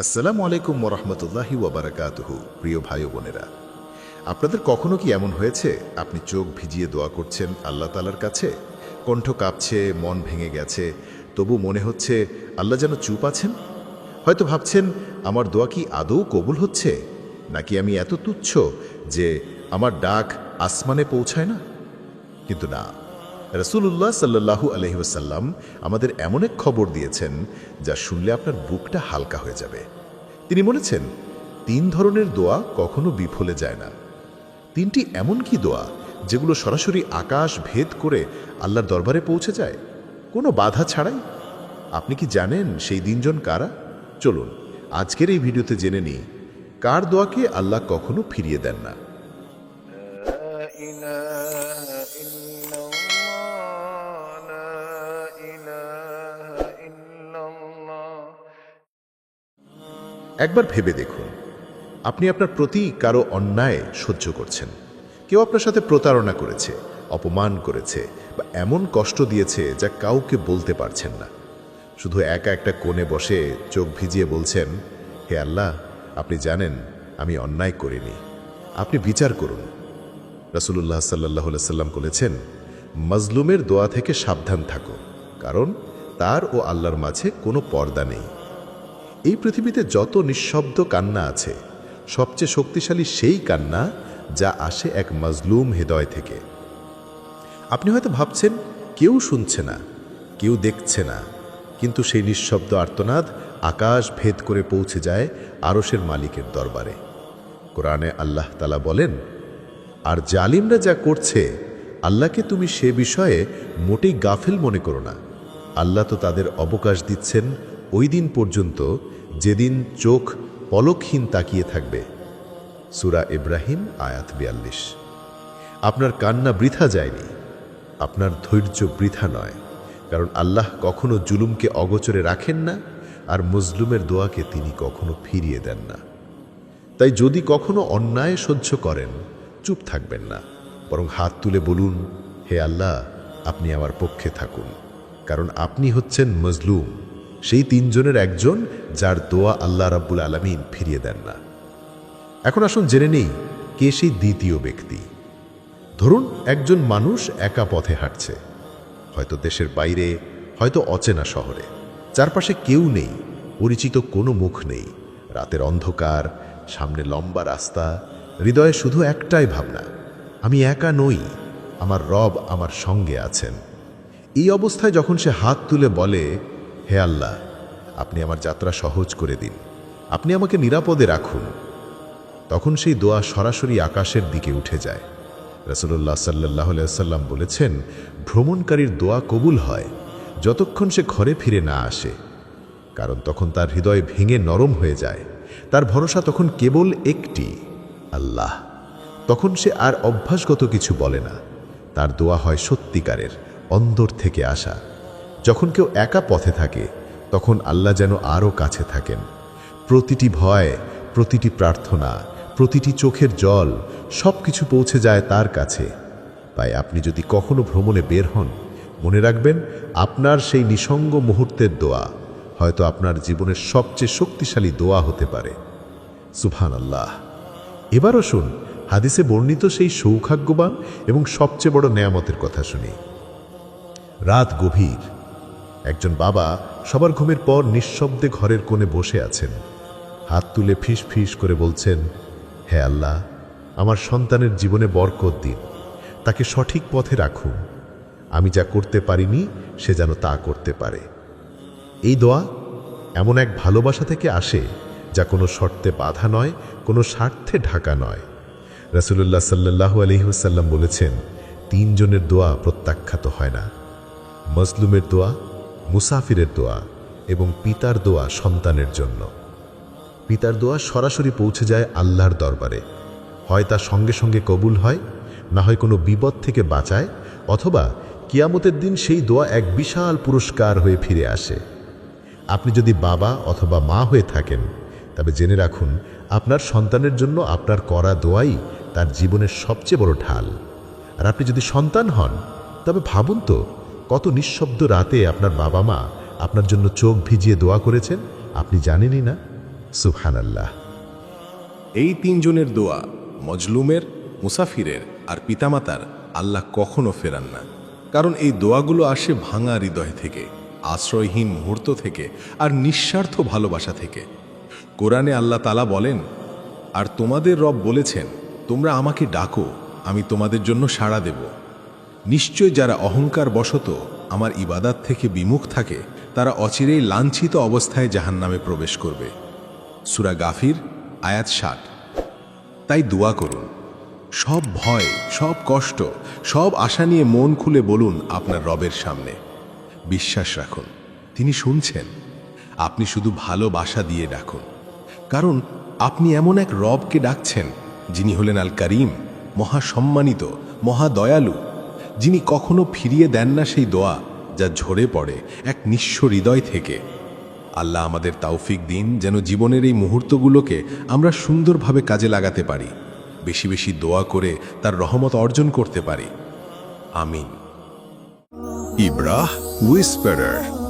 আসসালামু আলাইকুম ওরহমতুল্লাহি ওবরাকাতুহু, প্রিয় ভাই বোনেরা। আপনাদের কখনো কি এমন হয়েছে? আপনি চোখ ভিজিয়ে দোয়া করছেন আল্লাহ তালার কাছে? কণ্ঠ কাঁপছে, মন ভেঙে গেছে, তবু মনে হচ্ছে আল্লাহ যেন চুপ আছেন? হয়তো ভাবছেন, আমার দোয়া কি আদৌ কবুল হচ্ছে? নাকি আমি এত তুচ্ছ যে আমার ডাক আসমানে পৌঁছায় না? কিন্তু না রসুল্লাহ সাল্লাহু আলহিউসাল্লাম আমাদের এমন এক খবর দিয়েছেন যা শুনলে আপনার বুকটা হালকা হয়ে যাবে। তিনি বলেছেন, তিন ধরনের দোয়া কখনো বিফলে যায় না। তিনটি এমন কি দোয়া যেগুলো সরাসরি আকাশ ভেদ করে আল্লাহর দরবারে পৌঁছে যায়? কোনো বাধা ছাড়াই? আপনি কি জানেন সেই দিনজন কারা? চলুন, আজকের এই ভিডিওতে জেনে নিই, কার দোয়াকে আল্লাহ কখনো ফিরিয়ে দেন না। একবার ভেবে দেখুন, আপনি আপনার প্রতি কারও অন্যায় সহ্য করছেন। কেউ আপনার সাথে প্রতারণা করেছে, অপমান করেছে বা এমন কষ্ট দিয়েছে যা কাউকে বলতে পারছেন না। শুধু একা একটা কোণে বসে চোখ ভিজিয়ে বলছেন, হে আল্লাহ, আপনি জানেন আমি অন্যায় করিনি। আপনি বিচার করুন। রাসুলুল্লাহ সাল্লাহ সাল্লাম বলেছেন, মজলুমের দোয়া থেকে সাবধান থাকো, কারণ তার ও আল্লাহর মাঝে কোনো পর্দা নেই। এই পৃথিবীতে যত নিঃশব্দ কান্না আছে, সবচেয়ে শক্তিশালী সেই কান্না যা আসে এক মজলুম হৃদয় থেকে। আপনি হয়তো ভাবছেন, কেউ শুনছে না, কেউ দেখছে না, কিন্তু সেই নিঃশব্দ আর্তনাদ আকাশ ভেদ করে পৌঁছে যায় আরসের মালিকের দরবারে। কোরআনে আল্লাহ তালা বলেন, আর জালিমরা যা করছে, আল্লাহকে তুমি সে বিষয়ে মোটেই গাফেল মনে করো না। আল্লাহ তো তাদের অবকাশ দিচ্ছেন ওই দিন পর্যন্ত যেদিন চোখ পলকহীন তাকিয়ে থাকবে। সুরা ইব্রাহিম, আয়াত বিয়াল্লিশ। আপনার কান্না বৃথা যায়নি। আপনার ধৈর্য বৃথা নয়। কারণ আল্লাহ কখনো জুলুমকে অগোচরে রাখেন না আর মজলুমের দোয়াকে তিনি কখনো ফিরিয়ে দেন না। তাই যদি কখনো অন্যায় সহ্য করেন, চুপ থাকবেন না। বরং হাত তুলে বলুন, হে আল্লাহ, আপনি আমার পক্ষে থাকুন। কারণ আপনি হচ্ছেন মজলুম। সেই তিনজনের একজন যার দোয়া আল্লাহ রাব্বুল আলমিন ফিরিয়ে দেন না। এখন আসুন জেনে নেই কে সেই দ্বিতীয় ব্যক্তি। ধরুন একজন মানুষ একা পথে হাঁটছে। হয়তো দেশের বাইরে, হয়তো অচেনা শহরে। চারপাশে কেউ নেই, পরিচিত কোনো মুখ নেই। রাতের অন্ধকার, সামনে লম্বা রাস্তা, হৃদয়ে শুধু একটাই ভাবনা, আমি একা নই, আমার রব আমার সঙ্গে আছেন। এই অবস্থায় যখন সে হাত তুলে বলে হে আল্লাহ, আপনি আমার যাত্রা সহজ করে দিন। আপনি আমাকে নিরাপদে রাখুন। তখন সেই দোয়া সরাসরি আকাশের দিকে উঠে যায়। রসুল্লাহ সাল্লাহ সাল্লাম বলেছেন, ভ্রমণকারীর দোয়া কবুল হয়, যতক্ষণ সে ঘরে ফিরে না আসে। কারণ তখন তার হৃদয় ভেঙে নরম হয়ে যায়। তার ভরসা তখন কেবল একটি, আল্লাহ। তখন সে আর অভ্যাসগত কিছু বলে না। তার দোয়া হয় সত্যিকারের, অন্দর থেকে আসা। যখন কেউ একা পথে থাকে, তখন আল্লাহ যেন আরও কাছে থাকেন। প্রতিটি ভয়, প্রতিটি প্রার্থনা, প্রতিটি চোখের জল সব কিছু পৌঁছে যায় তার কাছে। তাই আপনি যদি কখনো ভ্রমণে বের হন, মনে রাখবেন আপনার সেই নিসঙ্গ মুহূর্তের দোয়া, হয়তো আপনার জীবনের সবচেয়ে শক্তিশালী দোয়া হতে পারে। সুফান আল্লাহ এবারও শুন, হাদিসে বর্ণিত সেই সৌভাগ্যবান এবং সবচেয়ে বড় নেয়ামতের কথা শুনি। রাত গভীর। একজন বাবা সবার ঘুমের পর নিঃশব্দে ঘরের কোণে বসে আছেন। হাত তুলে ফিস ফিস করে বলছেন, হে আল্লাহ, আমার সন্তানের জীবনে বরকত দিন। তাকে সঠিক পথে রাখুন। আমি যা করতে পারিনি, সে যেন তা করতে পারে। এই দোয়া এমন এক ভালোবাসা থেকে আসে যা কোনো শর্তে বাধা নয়, কোনো স্বার্থে ঢাকা নয়। রাসুলুল্লাহ সাল্লাহু আলহিহসাল্লাম বলেছেন, তিনজনের দোয়া প্রত্যাখ্যাত হয় না। মজলুমের দোয়া মুসাফিরের দোয়া এবং পিতার দোয়া সন্তানের জন্য। পিতার দোয়া সরাসরি পৌঁছে যায় আল্লাহর দরবারে। হয় তা সঙ্গে সঙ্গে কবুল হয়, না হয় কোনো বিপদ থেকে বাঁচায়, অথবা কিয়ামতের দিন সেই দোয়া এক বিশাল পুরস্কার হয়ে ফিরে আসে। আপনি যদি বাবা অথবা মা হয়ে থাকেন, তবে জেনে রাখুন, আপনার সন্তানের জন্য আপনার করা দোয়াই তার জীবনের সবচেয়ে বড় ঢাল। আর আপনি যদি সন্তান হন, তবে ভাবুন তো কত নিঃশব্দ রাতে আপনার বাবা মা আপনার জন্য চোখ ভিজিয়ে দোয়া করেছেন, আপনি জানেনই না? সুবহানাল্লাহ। এই তিনজনের দোয়া মজলুমের, মুসাফিরের আর পিতামাতার আল্লাহ কখনো ফেরান না। কারণ এই দোয়াগুলো আসে ভাঙা হৃদয় থেকে, আশ্রয়হীন মুহূর্ত থেকে আর নিঃস্বার্থ ভালোবাসা থেকে। কোরআনে আল্লাহ তালা বলেন, আর তোমাদের রব বলেছেন, তোমরা আমাকে ডাকো, আমি তোমাদের জন্য সাড়া দেব। নিশ্চয় যারা অহংকার বশত আমার ইবাদাত থেকে বিমুখ থাকে, তারা অচিরেই লাঞ্ছিত অবস্থায় জাহান্নামে প্রবেশ করবে। সুরা গাফির, আয়াত ষাট। তাই দোয়া করুন। সব ভয়, সব কষ্ট, সব আশা নিয়ে মন খুলে বলুন আপনার রবের সামনে। বিশ্বাস রাখুন, তিনি শুনছেন। আপনি শুধু ভালোবাসা দিয়ে ডাকুন। কারণ আপনি এমন এক রবকে ডাকছেন, যিনি হলেন আল করিম মহাসম্মানিত, মহাদয়ালু যিনি কখনো ফিরিয়ে দেন না সেই দোয়া যা ঝরে পড়ে এক নিঃস্ব হৃদয় থেকে। আল্লাহ আমাদের তাওফিক দিন যেন জীবনের এই মুহূর্তগুলোকে আমরা সুন্দরভাবে কাজে লাগাতে পারি, বেশি বেশি দোয়া করে তার রহমত অর্জন করতে পারি। আমিন। ইব্রাহ উইসপারার